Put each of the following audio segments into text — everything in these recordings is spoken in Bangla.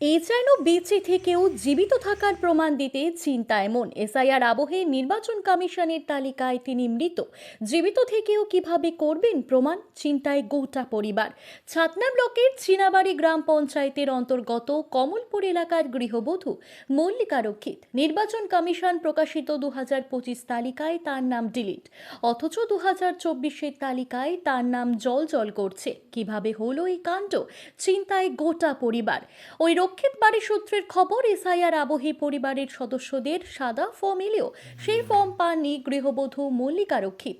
যেন বেঁচে থেকেও জীবিত থাকার প্রমাণ দিতে চিন্তায় মন এসআইআর আবহে নির্বাচন কমিশনের তালিকায় তিনি মৃত। জীবিত থেকেও কীভাবে করবেন প্রমাণ? চিন্তায় গোটা পরিবার। ছাতনা ব্লকের চীনাবাড়ি গ্রাম পঞ্চায়েতের অন্তর্গত কমলপুর এলাকার গৃহবধূ মল্লিকা রক্ষিত। নির্বাচন কমিশন প্রকাশিত দু হাজার পঁচিশ তালিকায় তার নাম ডিলিট। অথচ দু হাজার চব্বিশের তালিকায় তার নাম জল জল করছে। কীভাবে হলো এই কাণ্ড? চিন্তায় গোটা পরিবার। ওই রক্ষিত বাড়ি সূত্রের খবর, এসআইআর আবহী পরিবারের সদস্যদের সাদা ফর্ম এলেও সেই ফর্ম পাননি গৃহবধূ মল্লিকা রক্ষিত।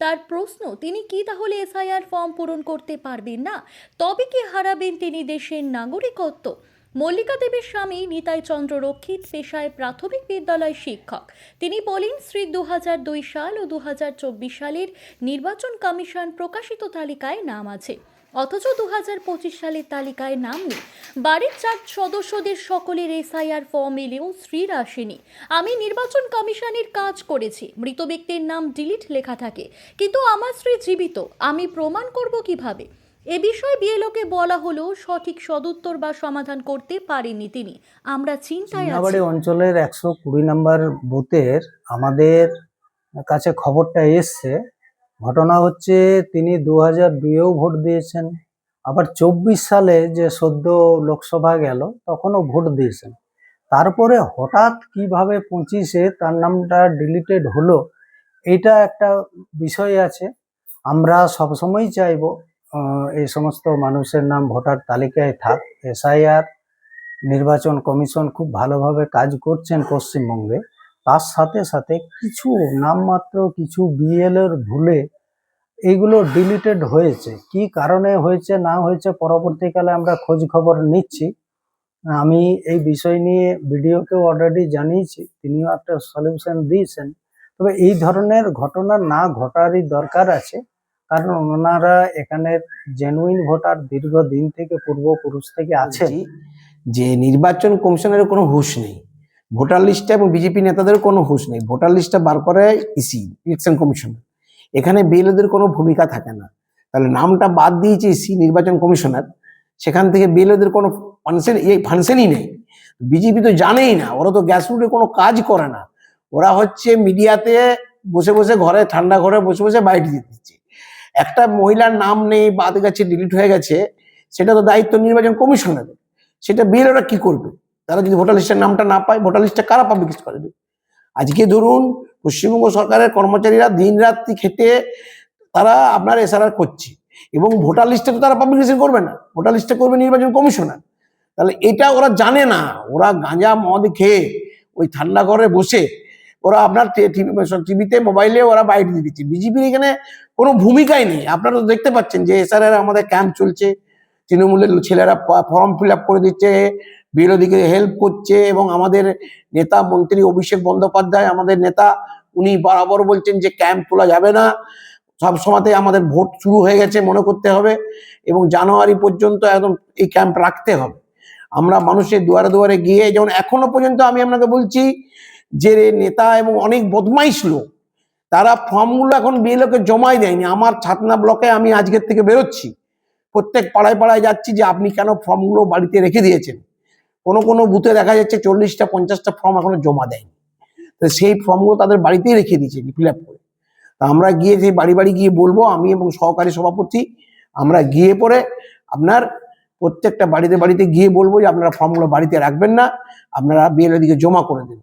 তার প্রশ্ন, তিনি কি তাহলে এসআইআর ফর্ম পূরণ করতে পারবেন না? তবে কি হারাবেন তিনি দেশের নাগরিকত্ব? মল্লিকা দেবের স্বামী নিতাই চন্দ্র রক্ষিত পেশায় প্রাথমিক বিদ্যালয় শিক্ষক। তিনি বলেন, শ্রী দু দুই সাল ও দু হাজার চব্বিশ সালের নির্বাচন কমিশন প্রকাশিত তালিকায় নাম আছে। অথচ দু হাজার পঁচিশ সালের তালিকায় নাম। নেই বাড়ির চার সদস্যদের সকলের এসআইআর ফর্ম এলেও স্ত্রীর আসেনি। আমি নির্বাচন কমিশনের কাজ করেছি। মৃত ব্যক্তির নাম ডিলিট লেখা থাকে। কিন্তু আমার স্ত্রী জীবিত। আমি প্রমাণ করব কীভাবে? এ বিষয়ে বিএলওকে বলা হলো সঠিক সদুত্তর বা সমাধান করতে পারেননি তিনি। আমরা চিন্তায় আছি। অঞ্চলের একশো কুড়ি নম্বর বুথের আমাদের কাছে খবরটা এসছে ঘটনা হচ্ছে তিনি দু হাজার দুইয়েও ভোট দিয়েছেন। আবার চব্বিশ সালে যে সদ্য লোকসভা গেল, তখনও ভোট দিয়েছেন। তারপরে হঠাৎ কীভাবে পঁচিশে তার নামটা ডিলিটেড হলো এটা একটা বিষয় আছে। আমরা সবসময় চাইব এই সমস্ত মানুষের নাম ভোটার তালিকায় থাক। এসআইআর, নির্বাচন কমিশন খুব ভালোভাবে কাজ করছেন পশ্চিমবঙ্গে। তার সাথে সাথে কিছু নামমাত্র কিছু বিএলের ভুলে এইগুলো ডিলিটেড হয়েছে। কি কারণে হয়েছে, না হয়েছে পরবর্তীকালে আমরা খোঁজ খবর নিচ্ছি। আমি এই বিষয় নিয়ে ভিডিওকেও অলরেডি জানিয়েছি, তিনিও একটা সলিউশন দিয়েছেন। তবে এই ধরনের ঘটনা না ঘটারই দরকার আছে, কারণ ওনারা এখানের জেনুইন ভোটার দীর্ঘদিন থেকে পূর্বপুরুষ থেকে বলছি যে নির্বাচন কমিশনের কোনো হুঁশ নেই। ভোটার লিস্টে এবং বিজেপি নেতাদের কোনো হুঁশ নেই। ভোটার লিস্টটা বার করে ইসি, ইলেকশন কমিশন। এখানে বিএলওদের কোনো ভূমিকা থাকে না। তাহলে নামটা বাদ দিয়েছে ইসি, নির্বাচন কমিশনার। সেখান থেকে বিএলওদের কোনো ফাংশন এই ফাংশনই নেই। বিজেপি তো জানেই না, ওরা তো গ্যাসরুটে কোনো কাজ করে না। ওরা হচ্ছে মিডিয়াতে বসে বসে ঘরে, ঠান্ডা ঘরে বসে বসে বাইট দিচ্ছে। একটা মহিলার নাম নেই বাদ গেছে ডিলিট হয়ে গেছে, সেটা তো দায়িত্ব নির্বাচন কমিশনারের। সেটা বিএলওরা কি করবে? তারা যদি ভোটার লিস্টের নামটা না পায়, ভোটার লিস্টটা কারা পাবলিশ করবে আজকে ধরুন, পশ্চিমবঙ্গ সরকারের কর্মচারীরা দিন রাত্রি খেটে তারা আপনার এসআরআর করছে এবং ভোটার লিস্টে তো তারা পাবলিকেশন করবে না। ভোটার লিস্টে করবে নির্বাচন কমিশনার। তাহলে এটা ওরা জানে না। ওরা গাঁজা মদ খেয়ে ওই ঠান্ডা ঘরে বসে ওরা আপনার টিভিতে, মোবাইলে ওরা বাইট দিয়ে দিচ্ছে। বিজেপির এখানে কোনো ভূমিকাই নেই। আপনারা তো দেখতে পাচ্ছেন যে এসআরআর আমাদের ক্যাম্প চলছে। তৃণমূলের ছেলেরা ফর্ম ফিল আপ করে দিচ্ছে। বিরোধীকে হেল্প করছে এবং আমাদের নেতা মন্ত্রী অভিষেক বন্দ্যোপাধ্যায়, আমাদের নেতা, উনি বরাবর বলছেন যে ক্যাম্প তোলা যাবে না। সব সময়তে আমাদের ভোট শুরু হয়ে গেছে মনে করতে হবে এবং জানুয়ারি পর্যন্ত একদম এই ক্যাম্প রাখতে হবে। আমরা মানুষের দুয়ারে দুয়ারে গিয়ে, যেমন এখনও পর্যন্ত আমি আপনাকে বলছি যে নেতা এবং অনেক বদমাইশ লোক, তারা ফর্মগুলো এখন বিএলওকে জমাই দেয়নি। আমার ছাতনা ব্লকে আমি আজকের থেকে বেরোচ্ছি। প্রত্যেক পাড়ায় পাড়ায় যাচ্ছি যে আপনি কেন ফর্মগুলো বাড়িতে রেখে দিয়েছেন? কোনো কোনো বুথে দেখা যাচ্ছে চল্লিশটা, পঞ্চাশটা ফর্ম এখনও জমা দেয়নি। তো সেই ফর্মগুলো তাদের বাড়িতেই রেখে দিয়েছে ফিল আপ করে। তা আমরা গিয়ে সেই বাড়ি বাড়ি গিয়ে বলব, আমি এবং সহকারী সভাপতি, আমরা গিয়ে পরে আপনার প্রত্যেকটা বাড়িতে বাড়িতে গিয়ে বলব যে আপনারা ফর্মগুলো বাড়িতে রাখবেন না, আপনারা বিএলএ দিকে জমা করে দিন।